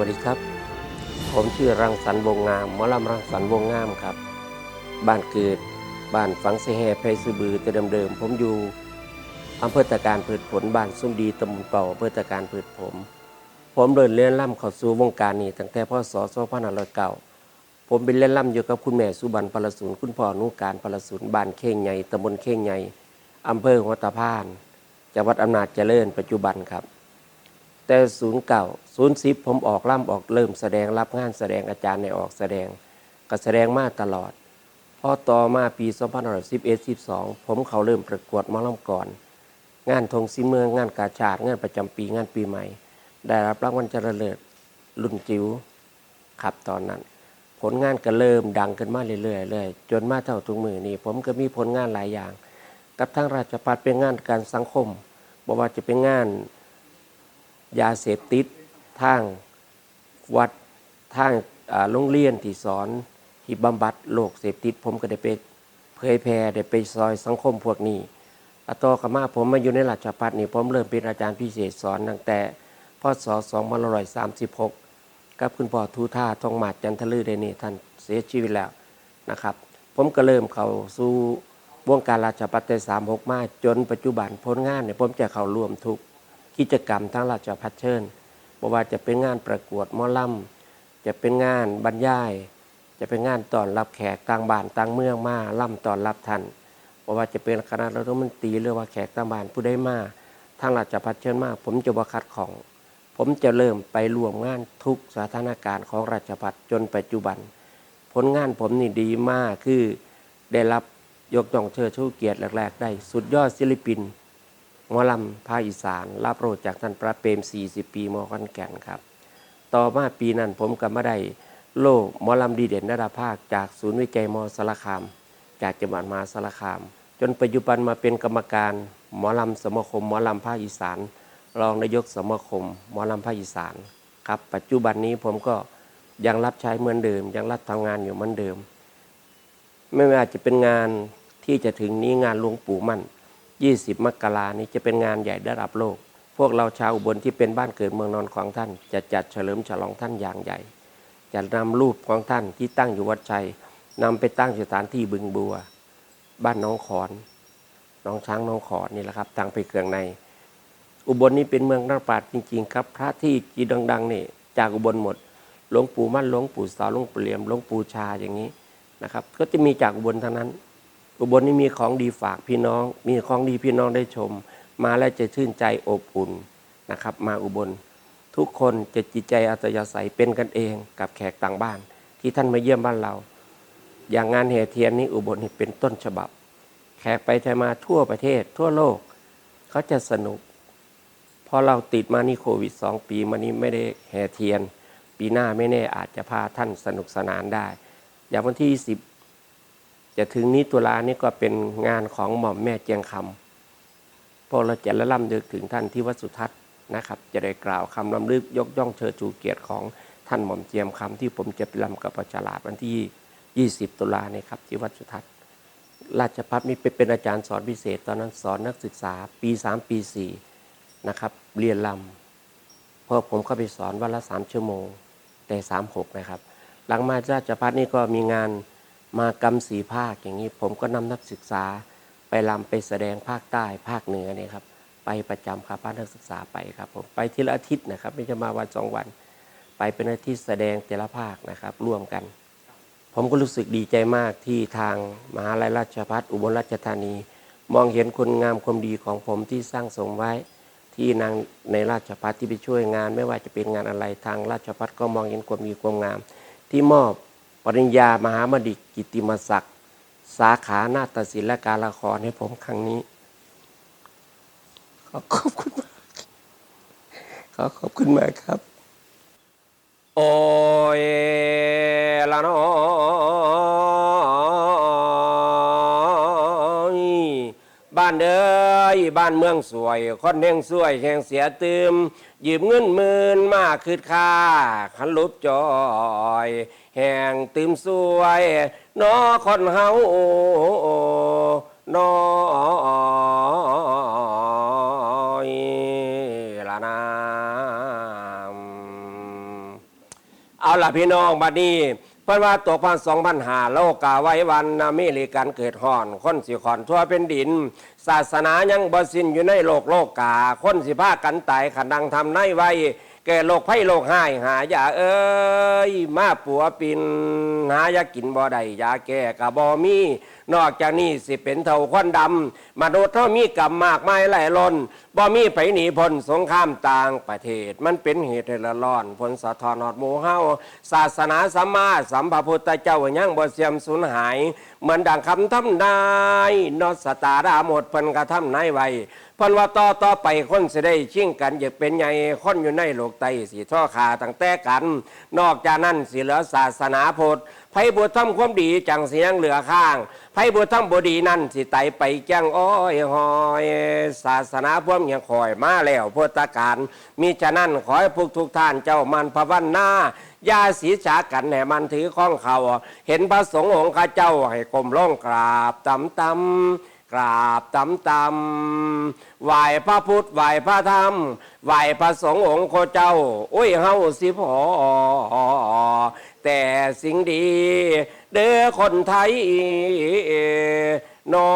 วัสดีครับ ผมชื่อรังสรรค์วงงามมอลำรังสรรค์วงงามครับ บ้านเกิดบ้านฝังเสแหเพซือบือแต่เดิมๆผมอยู่อำเภอตะการพืชผลบ้านซุ้มดีตำบลเป่าอำเภอตะการพืชผม ผมเดินเล่นล่ำเข้าสู่วงการนี้ตั้งแต่พศ2509ผมเป็นเล่นล่ำอยู่กับคุณแม่สุบันพลสูนคุณพ่อนุการพลสูนบ้านเข่งใหญ่ตำบลเข่งใหญ่อำเภอหัวตะพานจังหวัดอำนาจเจริญปัจจุบันครับ แต่ศูนย์เก่าศูนย์สิบผมออกล่ำออกเริ่มแสดงรับงานแสดงอาจารย์ในออกแสดงก็แสดงมาตลอดพอต่อมาปี2511 12 ผมเขาเริ่มประกวดมอลำก่อน งานธงสีเมืองงานกาชาติงานประจำปีงานปีใหม่ ได้รับรางวัลเจริญเลิศรุ่นจิ๋วครับตอนนั้น ผลงานก็เริ่มดังขึ้นมาเรื่อยๆเลยจนมาเท่าทุกมือนี้ผมก็มีผลงานหลายอย่าง กับทั้งราชพัฒเป็นงานการสังคมบอกว่าจะเป็นงาน ยาเสพติดทางวัดทางโรงเรียนที่สอนที่บำบัดโรคเสพติด ผมก็ได้ไปเผยแพร่ได้ไปซอยสังคมพวกนี้อตอกมาผมมาอยู่ในราชพัฒนี่ผมเริ่มเป็นอาจารย์พิเศษสอนตั้งแต่พศ2536 กับคุณพ่อทูท่าทองหมาดจันทลือเดนี่ท่านเสียชีวิตแล้วนะครับ ผมก็เริ่มเข้าสู่วงการราชพัฒแต่36 มาจนปัจจุบันผลงานเนี่ยผมจะเข้าร่วมทุก กิจกรรมทั้งราชพัฒเชิญบ่ว่าจะเป็นงานประกวดมอลำจะเป็นงานบรรยาย จะเป็นงานต้อนรับแขกต่างบ้านต่างเมืองมาล่ำต้อนรับท่านบ่ว่าจะเป็นคณะรัฐมนตรีหรือว่าแขกต่างบ้านผู้ใดมาทางราชพัฒเชิญมา ผมจะบ่คัดของ ผมจะเริ่มไปร่วมงานทุกสถานการณ์ของราชพัฒจนปัจจุบัน ผลงานผมนี่ดีมากคือได้รับยกย่องเชิดชูเกียรติแรกๆ ได้ สุดยอดศิลปิน หมอลำภาคอีสานรับโปรดจากท่านพระเปรม 40 ปีมอขอนแก่นครับ ต่อมาปีนั้นผมก็มาได้โล่หมอลำดีเด่นระดับภาคจากศูนย์วิจัยมอสารคาม จากจังหวัดมหาสารคาม จนปัจจุบันมาเป็นกรรมการหมอลำสมาคมหมอลำภาคอีสาน รองนายกสมาคมหมอลำภาคอีสานครับปัจจุบันนี้ผมก็ยังรับใช้เหมือนเดิม ยังรับทำงานอยู่เหมือนเดิม ไม่ว่าจะเป็นงานที่จะถึงนี้งานหลวงปู่มั่น 20 มกรานี้จะเป็นงานใหญ่ระดับโลก พวกเราชาวอุบลที่เป็นบ้านเกิดเมืองนอนของท่าน จะจัดเฉลิมฉลองท่านอย่างใหญ่ จะนำรูปของท่านที่ตั้งอยู่วัดชัยนำไปตั้งสถานที่บึงบัว บ้านน้องขอน น้องช้างน้องขอนนี่แหละครับตั้งไปเกลืองใน อุบลนี่เป็นเมืองนักปราชญ์จริงๆ ครับ พระที่จีดังๆนี่จากอุบลหมด หลวงปู่มั่นหลวงปู่สาวหลวงปู่เหลี่ยมหลวงปู่ชาอย่างนี้นะครับ ก็จะมีจากอุบลทั้งนั้น อุบลนี่มีของดีฝากพี่น้อง มีของดีพี่น้องได้ชม มาแล้วจะชื่นใจอบอุ่นนะครับ มาอุบล ทุกคนจะจิตใจอัตยาศัยเป็นกันเองกับแขกต่างบ้าน ที่ท่านมาเยี่ยมบ้านเรา อย่างงานแห่เทียนนี้อุบลนี่เป็นต้นฉบับ แขกไปไทยมาทั่วประเทศ ทั่วโลกเขาจะสนุกพอเราติดมานี่โควิดสองปีมานี้ไม่ได้แห่เทียน ปีหน้าไม่แน่อาจจะพาท่านสนุกสนานได้ อย่างวันที่สิบ จะถึงนี้ตุลานี่ก็เป็นงานของหม่อมแม่เจียงคำพวกเราจะละล่ำลึกถึงท่านที่วัดสุทัศน์นะครับ จะได้กล่าวคำลำลึกยกย่องเชิดชูเกียรติของท่านหม่อมเจียมคำที่ผมจะไปลำกับประชาลาดวันที่ 20 ตุลาเนี่ยครับที่วัดสุทัศน์ราชพัฒนี่ไปเป็นอาจารย์สอนพิเศษ ตอนนั้นสอนนักศึกษาปี 3 ปี 4 นะครับ เรียนลำเพราะผมเข้าไปสอนวันละ 3 ชั่วโมง แต่ 36 นะครับ หลังมาราชพัฒนี่ก็มีงาน มากรรมสีภาคอย่างนี้ผมก็นำนักศึกษาไปลำไปแสดงภาคใต้ภาคเหนือเนี่ยครับ ไปประจำครับพานักศึกษาไปครับผมไปทีละอาทิตย์นะครับ ไม่จะมาวันสองวัน ไปเป็นอาทิตย์แสดงแต่ละภาคนะครับ ร่วมกัน ผมก็รู้สึกดีใจมากที่ทางมหาลัยราชภัฏอุบลราชธานี มองเห็นคุณงามความดีของผมที่สร้างสมไว้ ที่นางในราชภัฏที่ไปช่วยงาน ไม่ว่าจะเป็นงานอะไรทางราชภัฏก็มองเห็นความดีความงาม ที่มอบ ริญญามหามดิกิติมศักดิ์สาขานาฏศิลป์และการละครให้ผมครั้งนี้ ขอขอบคุณมากขอขอบคุณมากครับ โอ้ยละน้อยบ้านเด้ยบ้านเมืองสวย คนแห่งสวยแห่งเสียตืมยืมเงินหมื่นมาคืดค่าขันลุบจอย แห่งตืมสวยนอคนเฮานอยละนามล่ะพี่น้องบัดนี้เพิ่นว่าตัวพันสองพันหาโลกาไว้วันอเมริกันเกิดห่อน คนสิขอนทั่วเป็นดิน ศาสนายังบ่สิ้นอยู่ในโลกโลกกา คนสิพากันตายขันดังทำในไว้ แก่โลกไพ่โลกหายหายาเอ้ยมาปัวปินหายากินบ่ได้ยาแก้กะบ่มี นอกจากนี้สิเป็นเท่าควันดำมนุษย์เท่ามีกรรมมากมายหลายล้นบ่มีไผหนีพ้นสงครามต่างประเทศ มันเป็นเหตุให้ละร้อนผลสะท้อนหอดหมู่เฮาศาสนาสัมมาสัมพพุทธเจ้ายังบ่เสื่อมสูญหาย เหมือนดังคำทำนายนอสตาราหมดเพิ่นกระทำนายไว้ พิ่นว่าต่อต่อไปคนสิได้ชิงกันอยากเป็นใหญ่คนอยู่ในโลกไตสีท่อขาตั้งแต่กัน นอกจากนั้นสิเหลือศาสนาพุทธไผบุตรทำความดีจังเสียงเหลือข้างไผบุตรทำบดีนั่นสิไตไปแจ้งอ้อยหอยศาสนาพวกยังคอยมาแล้วพุทธการมีฉะนั้นขอให้พวกทุกท่านเจ้ามันพระวันหน้ายาศีฉากันแห่มันถือข้องเขา เห็นพระสงฆ์องค์ข้าเจ้าให้กลมล่องกราบตำตำ กราบตำตำไหวพระพุทธไหวพระธรรมไหวพระสงฆ์องค์โคเจ้า อุ้ยเฮาสิพอแต่สิ่งดี เด้อคนไทยนอ